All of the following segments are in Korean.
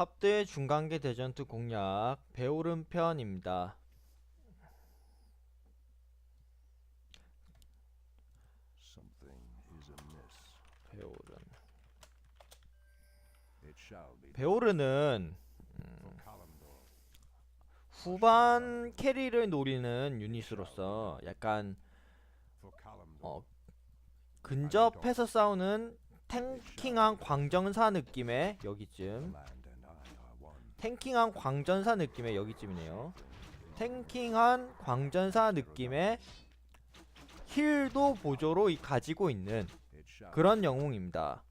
합대 중간계 대전투 공략 배오른 편입니다. 배오른. 배오른은 Kalimdor. 후반 캐리를 노리는 유닛으로서 약간. 어, 근접해서 싸우는 탱킹한 광전사 느낌의 여기쯤 탱킹한 광전사 느낌의 여기쯤이네요. 탱킹한 광전사 느낌의 힐도 보조로 이- 가지고 있는 그런 영웅입니다.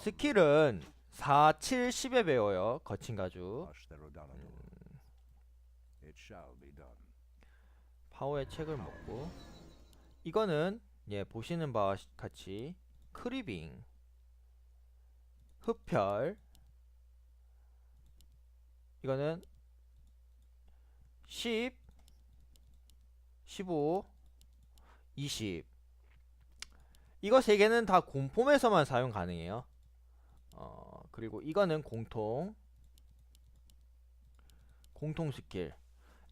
스킬은 4, 7, 10에 배워요. 거친 가죽. Done. 파워의 책을 먹고 이거는 예 보시는 바와 시- 같이 크리빙 흡혈 이거는 10 15 20 이거 세 개는 다 공폼에서만 사용 가능해요. 어 그리고 이거는 공통 공통 스킬.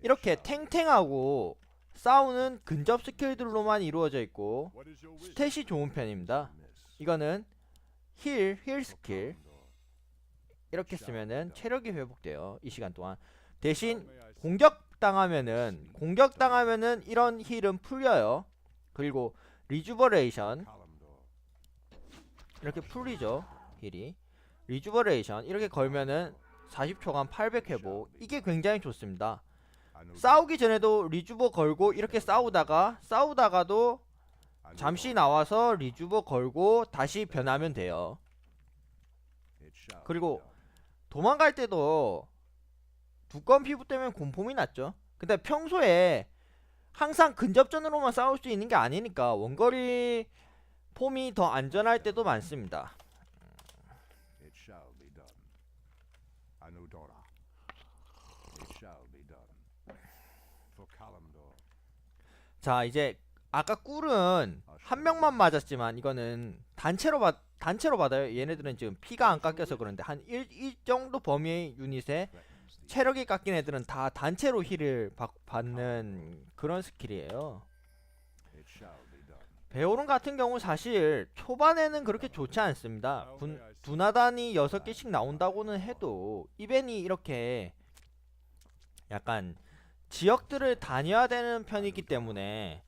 이렇게 탱탱하고 싸우는 근접 스킬들로만 이루어져 있고 스탯이 좋은 편입니다. 이거는 힐, 힐 스킬. 이렇게 쓰면은 체력이 회복돼요. 이 시간 동안. 대신 공격 당하면은 공격 당하면은 이런 힐은 풀려요. 그리고 리주버레이션. 이렇게 풀리죠. 힐이. 리주버레이션 이렇게 걸면은 40초간 800 회복. 이게 굉장히 좋습니다. 싸우기 전에도 리주버 걸고 이렇게 싸우다가 싸우다가도 잠시. 나와서 리주버 걸고 다시 변하면 돼요. 그리고. 도망갈 때도 두꺼운 피부 때문에 공폼이 났죠. 근데 평소에 항상 근접전으로만 싸울 수 있는 게 아니니까 원거리 폼이 더 안전할 때도 많습니다. 자 이제 아까 꿀은 한 명만 맞았지만 이거는 단체로 받 단체로 받아요. 얘네들은 지금 피가 안 깎여서 그런데 한일이 정도 범위의 유닛에 the 체력이 깎인 애들은 다 단체로 힐을 받, 받는 그런 스킬이에요. 베오른 같은 경우 사실 초반에는 그렇게 좋지 않습니다. 분, 두나단이 6개씩 나온다고는 해도 이벤이 이렇게 약간 지역들을 다녀야 되는 편이기 때문에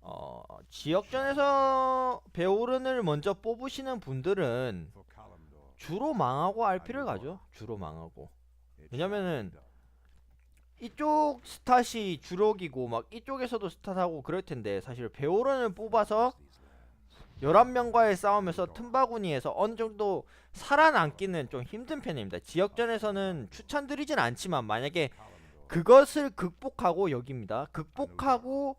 어, 지역전에서 베오른을 먼저 뽑으시는 분들은. 주로 망하고 RP를 가죠. 주로 망하고. 왜냐면은. 이쪽 스탯이 주력이고 막 이쪽에서도 스탯하고 그럴 텐데 사실 베오른을 뽑아서 These lands. 11명과의 싸움에서 틈바구니에서 어느 정도 살아남기는 좀 힘든 편입니다. 지역전에서는 추천드리진 않지만 만약에. 그것을 극복하고 여기입니다. 극복하고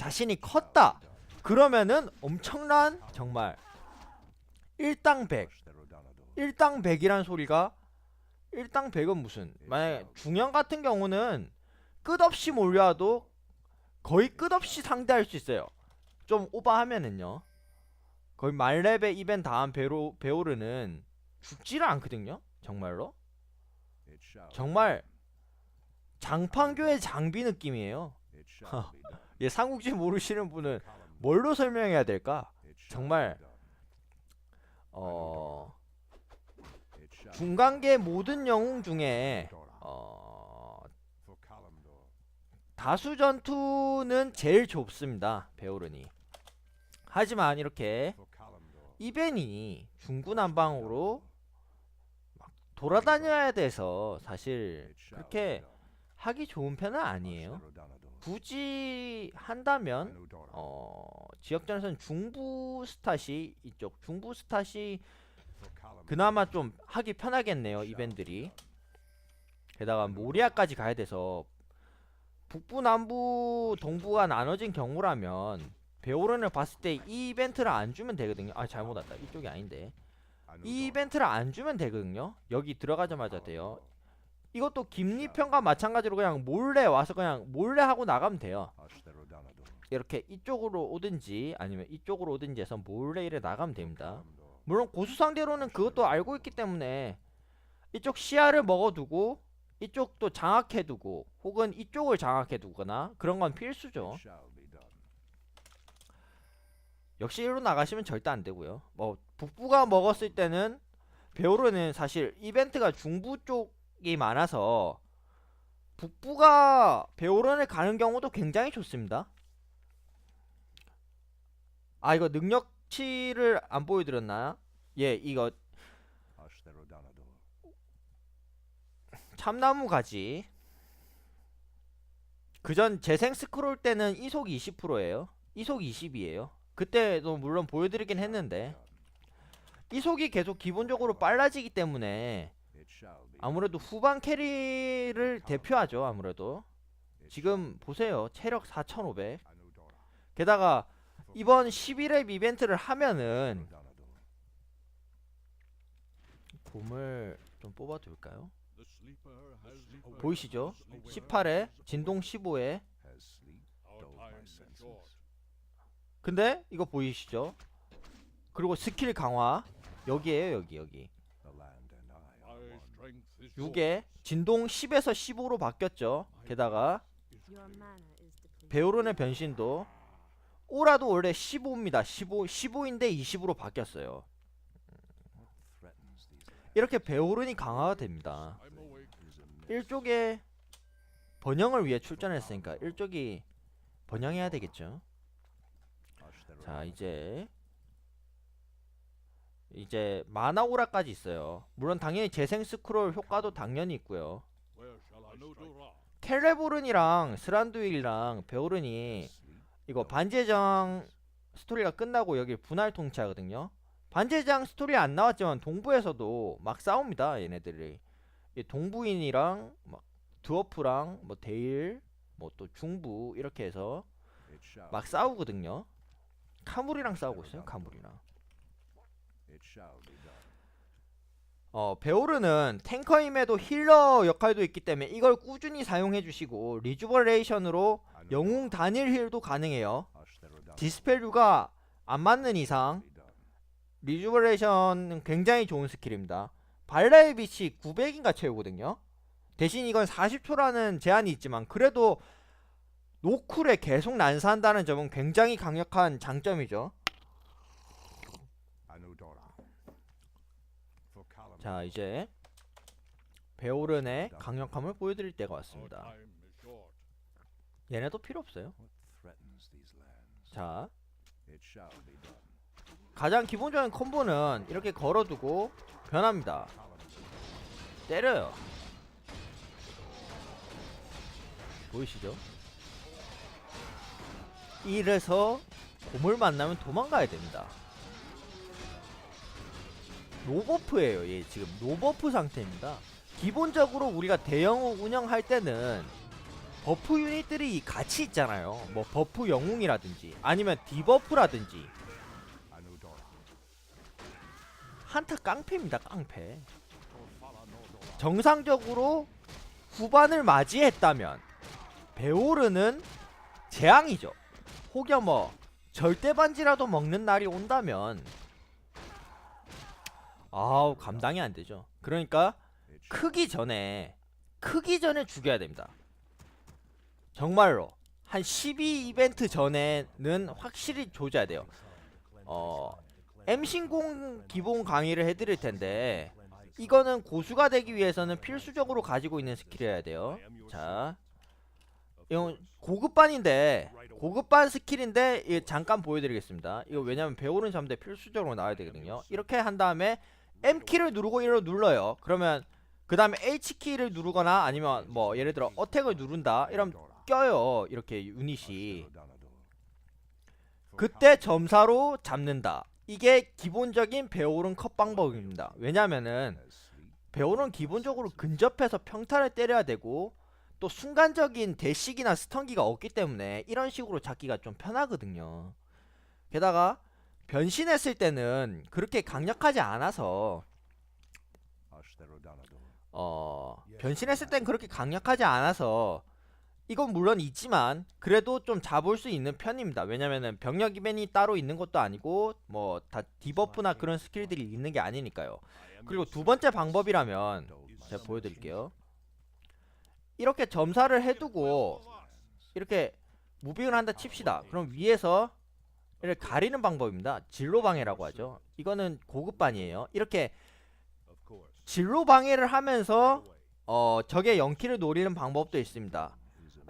자신이 컸다. 그러면은 엄청난 정말 일당 100, Ashtarodanador. 일당 100이란 소리가 일당 100은 무슨 만약에 중형 같은 경우는 끝없이 몰려와도 거의 끝없이 상대할 수 있어요. 좀 오버하면은요. 거의 말렙의 이벤 다음 베로 베오르는 죽지를 않거든요. 정말로. 정말 장판교의 장비 느낌이에요. 예, 삼국지 모르시는 분은. 뭘로 설명해야 될까? 정말. 어 중간계 모든 영웅 중에. 어. 다수 전투는 제일 좁습니다. 베오르니. 하지만 이렇게. 이벤이 중구난방으로 막 돌아다녀야 돼서 사실 그렇게. 하기 좋은 편은 아니에요. 굳이 한다면. 어 지역전에서는 중부 스탯이 이쪽 중부 Kalimdor. 그나마 좀 하기 편하겠네요 이벤들이 게다가 모리아까지 가야 돼서 북부 남부 동부가 나눠진 경우라면 베오른을 봤을 때 이 이벤트를 안 주면 되거든요 아 잘못 왔다 이쪽이 아닌데. 이 이벤트를 안 주면 되거든요 여기 들어가자마자 돼요 이것도 김리편과 마찬가지로 그냥 몰래 와서 그냥 몰래 하고 나가면 돼요 Ashtarodanador. 이렇게 이쪽으로 오든지 아니면 이쪽으로 오든지 해서 몰래 이래 나가면 됩니다. 물론 고수 상대로는 그것도 알고 있기 때문에 이쪽 시야를 먹어두고 이쪽도 장악해두고 혹은 이쪽을 장악해두거나 그런 건 필수죠. 역시 일로 나가시면 절대 안 되고요. 뭐 북부가 먹었을 때는 베오르는 사실 이벤트가 중부 쪽 이 많아서 북부가 베오른을 가는 경우도 굉장히 좋습니다. 아 이거 능력치를 안 보여드렸나요? 예 이거. 참나무 가지 그전 재생 스크롤 때는 이속 20%예요 이속 20이에요 그때도 물론 보여드리긴 했는데 이속이 계속 기본적으로 빨라지기 때문에 아무래도 후반 캐리를 대표하죠 아무래도 지금 보세요 체력 4500 shall- Anudora. 게다가 이번 11회 이벤트를 하면은. 곰을 좀 뽑아둘까요? 보이시죠? 18회 진동 15회 Has sleep Our dulled my time is senses? short. 근데 이거 보이시죠? 그리고 스킬 강화 여기에요 여기 여기 6에 진동 10에서 15로 바뀌었죠 게다가 is depleted. 베오른의 변신도 오라도 원래 15입니다 15 15인데 20으로 바뀌었어요 이렇게 베오른이 강화가 됩니다. 일쪽에 번영을 위해 출전했으니까 일쪽이 번영해야 되겠죠 자. 이제 이제 마나 오라까지 있어요. 물론 당연히 재생 스크롤 효과도 당연히 있고요? 켈레보른이랑 스란두일이랑 베오른이 이거 반제장 스토리가 끝나고 여기 분할 통치하거든요. 반제장 스토리 안 나왔지만 동부에서도 막 싸웁니다 얘네들이. 이 동부인이랑 막 드워프랑 뭐 데일 뭐 또 중부 이렇게 해서 막 싸우거든요. 카물이랑 싸우고 있어요 카물이랑 어 베오르는 탱커임에도 힐러 역할도 있기 때문에 이걸 꾸준히 사용해 주시고 리주버레이션으로. 영웅 단일 힐도 가능해요. 디스펠류가 안 맞는 이상. 리주버레이션은 굉장히 좋은 스킬입니다 발라의 빛이 900인가 채우거든요 대신 이건 40초라는 제한이 있지만 그래도 노쿨에 계속 난사한다는 점은 굉장히 강력한 장점이죠 자 이제 베오른의 강력함을 보여드릴 때가 왔습니다. 얘네도 필요 없어요? 자. 가장 기본적인 콤보는 이렇게 걸어두고 변합니다 때려요 보이시죠? 이래서 곰을 만나면 도망가야 됩니다 노버프예요 얘 지금 노버프 상태입니다 기본적으로 우리가 대형 운영할 때는 버프 유닛들이 같이 있잖아요 뭐 버프 영웅이라든지 아니면 디버프라든지. 한타 깡패입니다 깡패. 정상적으로 후반을 맞이했다면 베오르는 재앙이죠 혹여 뭐 절대 반지라도 먹는 날이 온다면 아우 감당이 안 되죠. 그러니까 크기 전에 크기 전에 죽여야 됩니다. 정말로 한 12 이벤트 전에는 확실히 조져야 돼요. 어 M신공 기본 강의를 해드릴 텐데 이거는 고수가 되기 위해서는 필수적으로 가지고 있는 스킬이어야 돼요. 자 이건 고급반인데 고급반 스킬인데 잠깐 보여드리겠습니다. 이거 왜냐면 배우는 잠대 필수적으로 나와야 되거든요. 이렇게 한 다음에 M키를 누르고 이로 눌러요 그러면 그 다음에 H키를 누르거나 아니면 뭐 예를 들어 어택을 누른다 이러면. 껴요 이렇게 유닛이 그때 점사로 잡는다 이게 기본적인 배오른 컷 방법입니다 왜냐면은. 배오는 기본적으로 근접해서 평타를 때려야 되고 또 순간적인 대식이나 스턴기가 없기 때문에 이런 식으로 잡기가 좀 편하거든요. 게다가 변신했을 때는 그렇게 강력하지 않아서. 어 변신했을 땐 그렇게 강력하지 않아서 이건 물론 있지만 그래도 좀 잡을 수 있는 편입니다. 왜냐면은 병력 이벤이 따로 있는 것도 아니고 뭐 다 디버프나 그런 스킬들이 있는 게 아니니까요. 그리고 두 번째 방법이라면 제가 보여드릴게요. 이렇게 점사를 해두고 이렇게 무빙을 한다 칩시다. 그럼 위에서 이렇게 가리는 방법입니다. 진로 방해라고 하죠. 이거는 고급반이에요. 이렇게. 진로 방해를 하면서 어 적의 영키를 노리는 방법도 있습니다.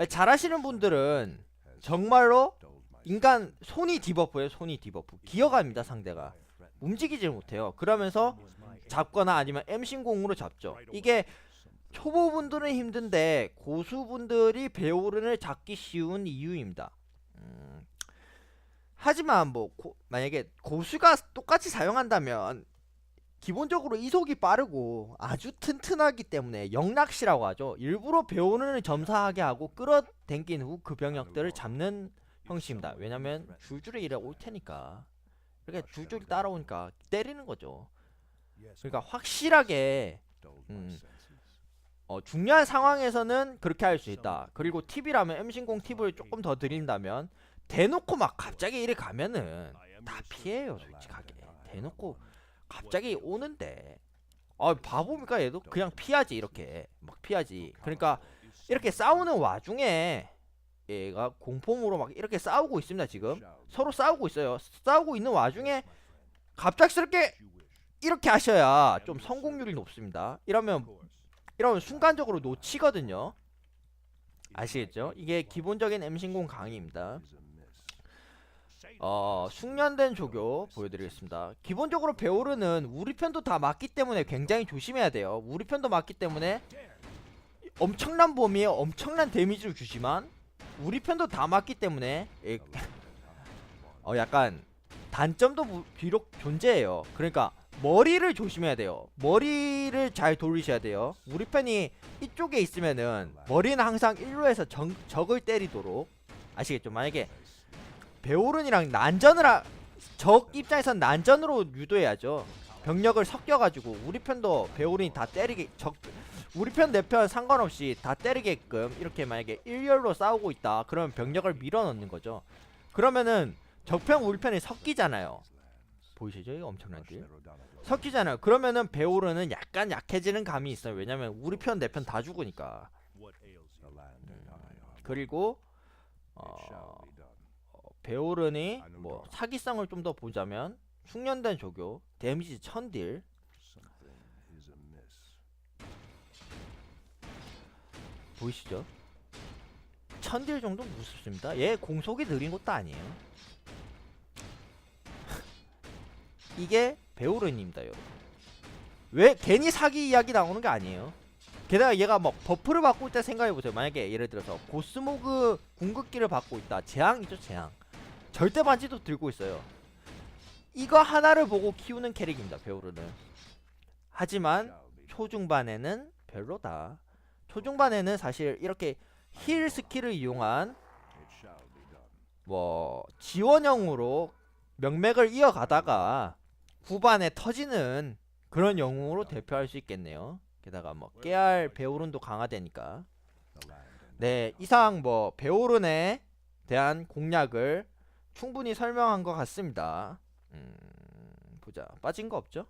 잘하시는 분들은 정말로 인간 손이 디버프예요. 손이 디버프. 기어갑니다 상대가. 움직이질 못해요. 그러면서 잡거나 아니면 M신공으로 잡죠. 이게 초보분들은 힘든데 고수분들이 배오른을 잡기 쉬운 이유입니다. 음, 하지만 뭐 고- 만약에 고수가 똑같이 사용한다면 기본적으로 이속이 빠르고 아주 튼튼하기 때문에 영락시라고 하죠. 일부러 배오른을 점사하게 하고 끌어당긴 후 그 병력들을 잡는 형식입니다. 왜냐면 줄줄이 이래 올 테니까 이렇게 줄줄이 따라오니까 때리는 거죠. 그러니까 확실하게 음, 어, 중요한 상황에서는 그렇게 할 수 있다. 그리고 팁이라면 M신공 팁을 조금 더 드린다면 대놓고 막 갑자기 이래 가면은 다 피해요 솔직하게. 대놓고 갑자기 오는데. 아 바보입니까 얘도 그냥 피하지 이렇게. 막 피하지. 그러니까 이렇게 싸우는 와중에 얘가 공포으로 막 이렇게 싸우고 있습니다 지금. 서로 싸우고 있어요. 싸우고 있는 와중에 갑작스럽게 이렇게 하셔야 좀 성공률이 높습니다. 이러면 이러면 순간적으로 놓치거든요. 아시겠죠? 이게 기본적인 M신공 강의입니다 어 숙련된 조교 보여드리겠습니다. 기본적으로 베오르는 우리 편도 다 맞기 때문에 굉장히 조심해야 돼요. 우리 편도 맞기 때문에 엄청난 범위에 엄청난 데미지를 주지만 우리 편도 다 맞기 때문에 예, 어 약간 단점도 무- 비록 존재해요. 그러니까 머리를 조심해야 돼요. 머리를 잘 돌리셔야 돼요. 우리 편이 이쪽에 있으면은 머리는 항상 일로에서 정, 적을 때리도록 아시겠죠? 만약에 베오른이랑 난전을 하, 적 입장에선 난전으로 유도해야죠. 병력을 섞여가지고 우리 편도 베오른이 다 때리게 적 우리 편 내 편 상관없이 다 때리게끔 이렇게 만약에 일렬로 싸우고 있다. 그러면 병력을 밀어넣는 거죠. 그러면은 적편 우리 편이 섞이잖아요. 보이시죠? 이거 엄청난 딜. 섞이잖아요. 그러면은 베오른은 약간 약해지는 감이 있어요. 왜냐면 우리 편 내 편 다 죽으니까. 그리고 어, 베오른이 뭐 사기성을 좀 더 보자면 숙련된 조교 데미지 1000딜 보이시죠? 1000딜 정도 무섭습니다. 얘 공속이 느린 것도 아니에요. 이게 베오른입니다, 여러분. 왜 괜히 사기 이야기 나오는 게 아니에요. 게다가 얘가 뭐 버프를 받고 있다 생각해보세요. 만약에 예를 들어서 고스모그 궁극기를 받고 있다. 재앙이죠, 재앙. 절대 반지도 들고 있어요. 이거 하나를 보고 키우는 캐릭입니다, 베오르는. 하지만 초중반에는 별로다. 초중반에는 사실 이렇게 힐 스킬을 이용한 뭐 지원형으로 명맥을 이어가다가 후반에 터지는 그런 영웅으로 대표할 수 있겠네요. 게다가 뭐 깨알 베오른도 강화되니까. 네, 이상 뭐 베오른에 대한 공략을 충분히 설명한 것 같습니다. 음, 보자. 빠진 거 없죠?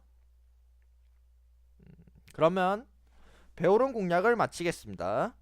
음, 그러면 베오른 공략을 마치겠습니다.